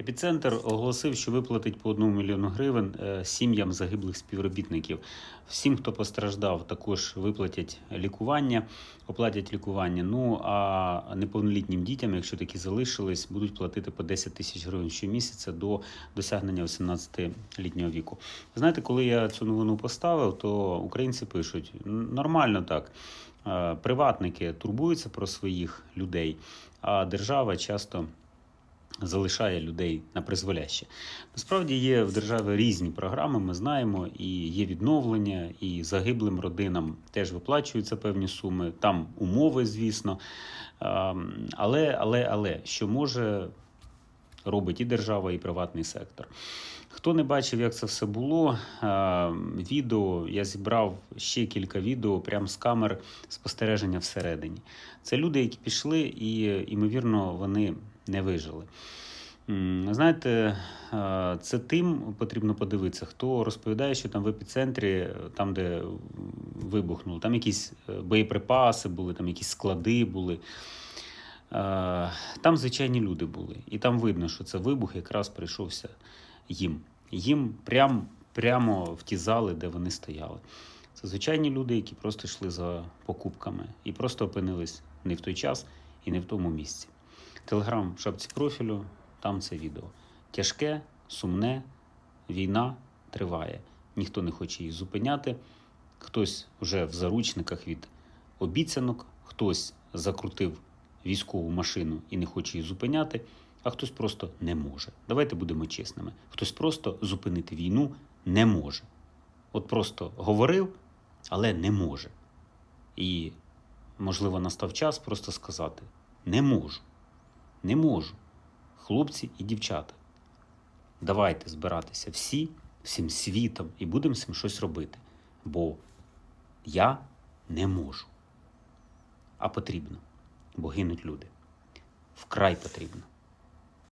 Епіцентр оголосив, що виплатить по 1 мільйону гривень е, сім'ям загиблих співробітників. Всім, хто постраждав, також виплатять лікування, оплатять лікування. Ну а неповнолітнім дітям, якщо такі залишились, будуть платити по 10 тисяч гривень щомісяця до досягнення 18-літнього віку. Знаєте, коли я цю новину поставив, то українці пишуть нормально так. Е, Приватники турбуються про своїх людей, а держава часто залишає людей на призволяще. Насправді є в державі різні програми, ми знаємо, і є відновлення, і загиблим родинам теж виплачуються певні суми. Там умови, звісно. Але, але, але що може робить і держава, і приватний сектор. Хто не бачив, як це все було, відео я зібрав ще кілька відео прямо з камер спостереження всередині. Це люди, які пішли, і, ймовірно, вони не вижили. Знаєте, е, це тим потрібно подивитися, хто розповідає, що там в епіцентрі, там, де вибухнуло, там якісь е, боєприпаси були, там якісь склади були. Е, Там звичайні люди були, і там видно, що це вибух якраз прийшовся їм. Їм прям, прямо в ті зали, де вони стояли. Це звичайні люди, які просто йшли за покупками і просто опинились не в той час і не в тому місці. Телеграм в шапці профілю, там це відео. Тяжке, сумне, війна триває. Ніхто не хоче її зупиняти. Хтось вже в заручниках від обіцянок, хтось закрутив військову машину і не хоче її зупиняти, а хтось просто не може. Давайте будемо чесними. Хтось просто зупинити війну не може. От просто говорив, але не може. І, можливо, настав час просто сказати: не можу, не можу. Хлопці і дівчата, давайте збиратися всі, всім світом і будемо цим щось робити. Бо я не можу. А потрібно, бо гинуть люди. Вкрай потрібно.